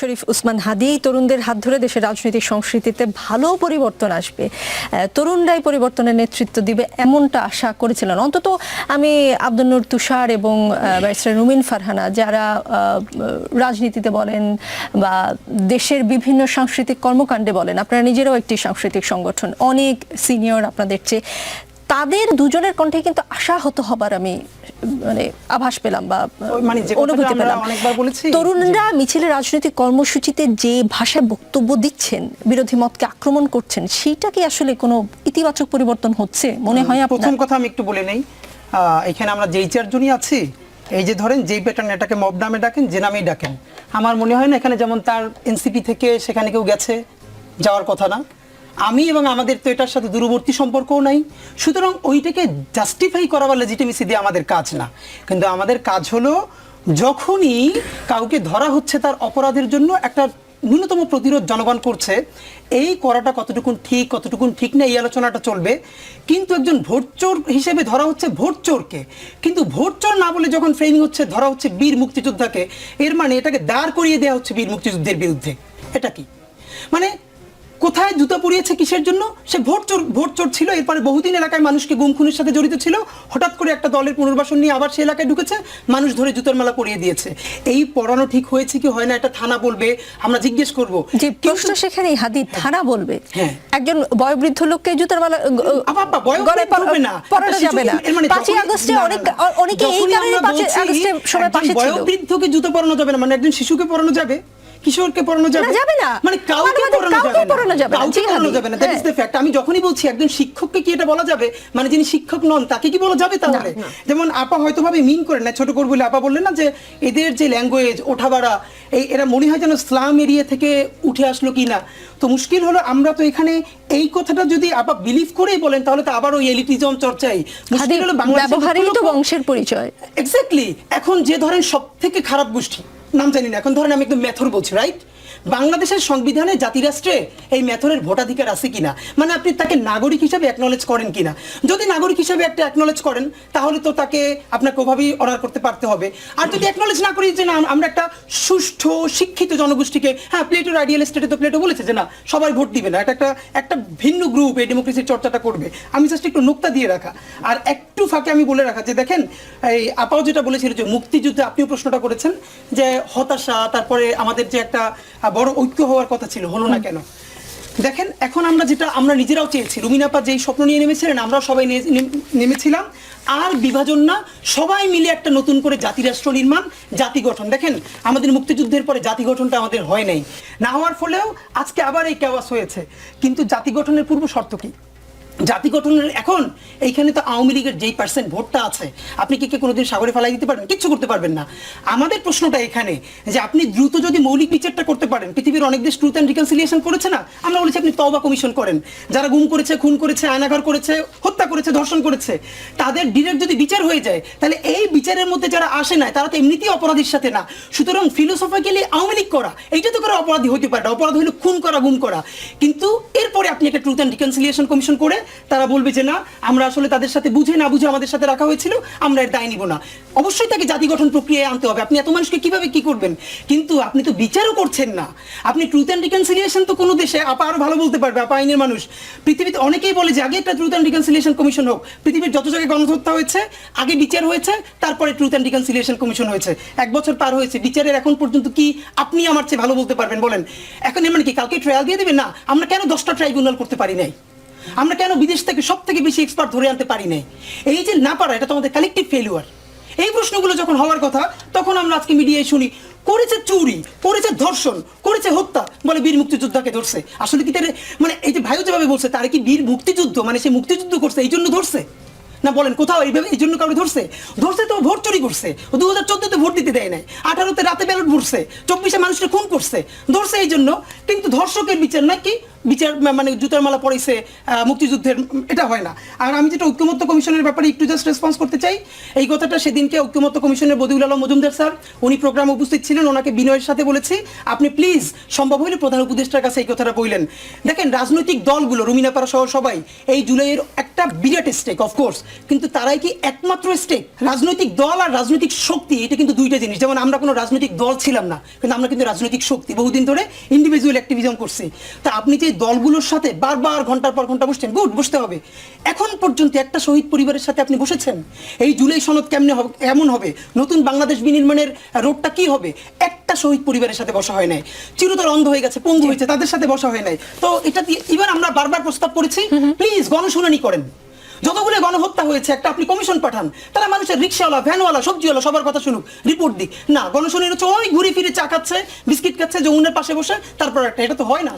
শরীফ উসমান হাদি, তরুণদের হাত ধরে দেশের রাজনৈতিক সংস্কৃতিতে ভালো পরিবর্তন আসবে। তরুণরাই পরিবর্তনের নেতৃত্ব দিবে এমনটা আশা করেছিলেন। অন্তত আমি আব্দুল নূর তুষার এবং ব্যারিস্টার রুমিন ফারহানা, যারা রাজনীতিতে বলেন বা দেশের বিভিন্ন সাংস্কৃতিক কর্মকাণ্ডে বলেন, আপনারা নিজেরাও একটি সাংস্কৃতিক সংগঠন, অনেক সিনিয়র আপনাদের চেয়ে, তাদের দুজনের কণ্ঠে কিন্তু আশাহত হবার আমি মানে আভাস পেলাম বা মানে অনুভূতি পেলাম। তরুণরা মিছিলে রাজনৈতিক কর্মসূচিতে যে ভাষায় বক্তব্য দিচ্ছেন বিরোধী মতকে আক্রমণ করছেন সেইটা কি আসলে কোনো ইতিবাচক পরিবর্তন হচ্ছে মনে হয় প্রথম কথা আমি একটু বলে নেই। এখানে আমরা যেই চারজনই আছি এই যে ধরেন যেই প্যাটার্ন এটাকে মব নামে ডাকেন যে নামেই ডাকেন। আমার মনে হয় না এখানে যেমন তার এনসিপি থেকে সেখানে কেউ গেছে যাওয়ার কথা না। আমি এবং আমাদের তো এটার সাথে দূরবর্তী সম্পর্কও নাই। সুতরাং ওইটাকে জাস্টিফাই করা বা লেজিটিমেসি দিয়ে আমাদের কাজ না। কিন্তু আমাদের কাজ হলো যখনই কাউকে ধরা হচ্ছে তার অপরাধের জন্য একটা ন্যূনতম প্রতিরোধ জনগণ করছে, এই করাটা কতটুকুন ঠিক কতটুকুন ঠিক না, এই আলোচনাটা চলবে। কিন্তু একজন ভোট চোর হিসেবে ধরা হচ্ছে ভোট চোরকে। কিন্তু ভোট চোর না বলে যখন ফ্রেমিং হচ্ছে, ধরা হচ্ছে বীর মুক্তিযোদ্ধাকে, এর মানে এটাকে দাঁড় করিয়ে দেওয়া হচ্ছে বীর মুক্তিযুদ্ধের বিরুদ্ধে। এটা কি? মানে কোথায় জুতো পরিয়েছে কিসের জন্য? সে ভোট চোর ভোট চোর ছিল এরপরে বহুদিন এলাকায় মানুষকে গুম খুনের সাথে জড়িত ছিল। হঠাৎ করে একটা দলের পুনর্বাসন নিয়ে আবার সে এলাকায় ঢুকেছে মানুষ ধরে জুতোর মালা পরিয়ে দিয়েছে। এই পড়ানো ঠিক হয়েছে কি হয় না এটা থানা বলবে আমরা জিজ্ঞেস করব। যে প্রশ্ন সেখানেই হাদি থানা বলবে। হ্যাঁ। একজন বয়োবৃদ্ধ লোককে জুতার মালা আবার বা বয়স গলায় বৃদ্ধ হবে না। পরানো যাবে না। এর মানে পাঁচই আগস্টে না, না, অনেক অনেকে এই কারণে আমরা পাঁচই আগস্টের সময় পাশে ছিল। বয়োবৃদ্ধকে জুতো পরানো যাবে না মানে একজন শিশুকে পরানো যাবে। কিশোরকে পরানো যাবে না, যাবে? না। মানে কাউকে পরানো কাউকে যাবে না। পরানো যাবে না, কাউকে হাদি। যাবে না। That is. দ্য ফ্যাক্ট আমি যখনই বলছি একজন শিক্ষককে কি এটা বলা যাবে? মানে যিনি শিক্ষক নন তাকে কি বলা যাবে তাহলে? যেমন আপা হয়তো ভাবে মিন করে না। ছোট করে বলে আপা বললেন না যে এদের যে ল্যাঙ্গুয়েজ ওঠাবাড়া এই এরা মনে হয় যেন স্লাম এরিয়া থেকে উঠে আসলো কি না? তো মুশকিল হলো আমরা তো এখানে এই কথাটা যদি আপা বিলিভ করেই বলেন তাহলে তো আবার ওই এলিটিজম চর্চাই। মুশকিল হলো বাংলাদেশের ব্যবহারেই তো বংশের পরিচয়। এক্স্যাক্টলি এখন যে ধরেন সব থেকে খারাপ গোষ্ঠী নাম জানি না এখন ধরেন আমি একদম মেথর বলছি রাইট বাংলাদেশের সংবিধানে জাতিরাষ্ট্রে এই মেথরের ভোটাধিকার আছে কিনা? মানে আপনি তাকে নাগরিক হিসাবে অ্যাকনলেজ করেন কিনা? যদি নাগরিক হিসাবে একটা অ্যাকনলেজ করেন, তাহলে তো তাকে আপনাকে ওভাবেই অর্ডার করতে পারতে হবে। আর যদি অ্যাকনোলেজ না করি যে না, আমরা একটা সুষ্ঠু, শিক্ষিত জনগোষ্ঠীকে হ্যাঁ প্লেটোর আইডিয়াল স্টেটে তো প্লেটো বলেছে যে না, সবাই ভোট দিবে না। এটা একটা একটা ভিন্ন গ্রুপ এই ডেমোক্রেসির চর্চাটা করবে। আমি জাস্ট একটু নোক্তা দিয়ে রাখা। আর একটু ফাঁকে আমি বলে রাখা যে দেখেন, এই আপাও যেটা বলেছিল যে মুক্তিযুদ্ধে আপনিও প্রশ্নটা করেছেন যে হতাশা, তারপরে আমাদের যে একটা বড় ঐক্য হওয়ার কথা ছিল হলো না কেন? দেখেন এখন আমরা যেটা আমরা নিজেরাও চেয়েছি। রুমিনাপা যেই স্বপ্ন নিয়ে নেমেছিলেন আমরা সবাই নেমেছিলাম। আর বিভাজন না সবাই মিলে একটা নতুন করে জাতিরাষ্ট্র নির্মাণ জাতি গঠন। দেখেন আমাদের মুক্তিযুদ্ধের পরে জাতি গঠনটা আমাদের হয় নাই। না হওয়ার ফলেও আজকে আবার এই কেওয়াস হয়েছে। কিন্তু জাতি গঠনের পূর্ব শর্ত কি? জাতি গঠনের এখন এইখানে তো আওয়ামী লীগের যেই পার্সেন্ট ভোটটা আছে, আপনি কি কে কোনোদিন সাগরে ফেলাই দিতে পারবেন? কিচ্ছু করতে পারবেন না। আমাদের প্রশ্নটা এখানে যে আপনি দ্রুত যদি মৌলিক বিচারটা করতে পারেন, পৃথিবীর অনেক দেশ ট্রুথ অ্যান্ড রিকনসিলিয়েশন করেছে না? আমরা বলেছি আপনি তওবা কমিশন করেন। যারা গুম করেছে, খুন করেছে, আয়নাঘর করেছে, হত্যা করেছে, ধর্ষণ করেছে, তাদের ডিরেক্ট যদি বিচার হয়ে যায়, তাহলে এই বিচারের মধ্যে যারা আসে না, তারা তো এমনিতেই অপরাধীর সাথে না। সুতরাং ফিলোসফিক্যালি আওয়ামী লীগ করা, এইটা তো করে অপরাধী হতে পারে না। অপরাধ হলো খুন করা, গুম করা। কিন্তু এরপরে আপনি একটা ট্রুথ অ্যান্ড রিকনসিলিয়েশন কমিশন করে তারা বলবে যে না, আমরা আসলে তাদের সাথে বুঝে না বুঝে আমাদের সাথে রাখা হয়েছিল, আমরা এর দায় নিব না। অবশ্যই তাকে জাতি গঠন প্রক্রিয়ায় আনতে হবে। আপনি এত মানুষকে কীভাবে কি করবেন? কিন্তু আপনি তো বিচারও করছেন না। আপনি ট্রুথ অ্যান্ড রিকনসিলিয়েশন তো কোনো দেশে আপা আরও ভালো বলতে পারবে, আপা আইনের মানুষ। পৃথিবীতে অনেকেই বলে যে আগে একটা ট্রুথ অ্যান্ড রিকনসিলিয়েশন কমিশন হোক। পৃথিবীর যত জায়গায় গণহত্যা হয়েছে, আগে বিচার হয়েছে, তারপরে ট্রুথ অ্যান্ড রিকনসিলিয়েশন কমিশন হয়েছে। এক বছর পার হয়েছে, বিচারের এখন পর্যন্ত কি আপনি আমার চেয়ে ভালো বলতে পারবেন বলেন? এখন এমন কি, কালকে ট্রায়াল দিয়ে দেবেন? না, আমরা কেন দশটা ট্রাইব্যুনাল করতে পারি নাই? আমরা কেন বিদেশ থেকে সব থেকে বেশি এক্সপার্ট ধরে আনতে পারি নাই? এই যে না পারা, এটা তো আমাদের কালেকটিভ ফেলিওয়ার এই প্রশ্নগুলো যখন হওয়ার কথা, তখন আমরা আজকে মিডিয়ায় শুনি, করেছে চুরি, করেছে ধর্ষণ, করেছে হত্যা, বলে বীর মুক্তিযোদ্ধাকে ধরছে। আসলে কি তার মানে এই যে ভাইও যেভাবে বলছে, তার কি বীর মুক্তিযুদ্ধ মানে সে মুক্তিযুদ্ধ করছে এই জন্য ধরছে? না বলেন, কোথাও এইভাবে এই জন্য কাউকে ধরছে? ধরছে তো ভোট চুরি করছে দু হাজার চোদ্দতে ভোট দিতে দেয় নাই, আঠারোতে রাতে ব্যালট ভরছে, চব্বিশে মানুষকে খুন করছে, ধরছে এই জন্য কিন্তু ধর্ষকের বিচার নাকি বিচার মানে জুতার মালা পড়াইছে আহ, মুক্তিযুদ্ধের এটা হয় না। আর আমি যেটা ঐক্যমত্য কমিশনের ব্যাপারে একটু জাস্ট রেসপন্স করতে চাই এই কথাটা সেদিনকে ঐক্যমত্য কমিশনের বদিউল আলম মজুমদার স্যার উনি প্রোগ্রামে উপস্থিত ছিলেন ওনাকে বিনয়ের সাথে বলেছি আপনি প্লিজ সম্ভব হলে প্রধান উপদেষ্টার কাছে এই কথাটা বললেন দেখেন রাজনৈতিক দলগুলো রুমিনাপাড়া সহ সবাই এই জুলাইয়ের একটা বিরাট স্টেক অফকোর্স কিন্তু তারাই কি একমাত্র স্টেক রাজনৈতিক দল আর রাজনৈতিক শক্তি এটা কিন্তু দুইটা জিনিস। যেমন আমরা কোনো রাজনৈতিক দল ছিলাম না কিন্তু আমরা কিন্তু রাজনৈতিক শক্তি। বহুদিন ধরে ইন্ডিভিজুয়াল অ্যাক্টিভিজম করছি। তা আপনি যে দলগুলোর সাথে বারবার ঘণ্টার পর ঘণ্টা বসছেন। গুড বসতে হবে। এখন পর্যন্ত একটা শহীদ পরিবারের সাথে আপনি বসেছেন। এই জুলাই সনদ কেমনে হবে এমন হবে? নতুন বাংলাদেশ বিনির্মাণের রোডটা কি হবে? একটা শহীদ পরিবারের সাথে বসা হয় নাই। চিরতর অন্ধ হয়ে গেছে পঙ্গু হয়েছে তাদের সাথে বসা হয় নাই। তো এটা দিয়ে এবার আমরা বারবার প্রস্তাব করেছি প্লিজ গণশুনানি করেন। যতগুলো গণহত্যা হয়েছে একটা আপনি কমিশন পাঠান। তারা মানুষের রিক্সাওয়ালা ভ্যানওয়ালা সবজিওয়ালা সবার কথা শুনুক রিপোর্ট দিক। না গণশুনানি হচ্ছে ওই ঘুরে ফিরে চা খাচ্ছে বিস্কিট খাচ্ছে যমুনের পাশে বসে তারপর একটা এটা তো হয় না।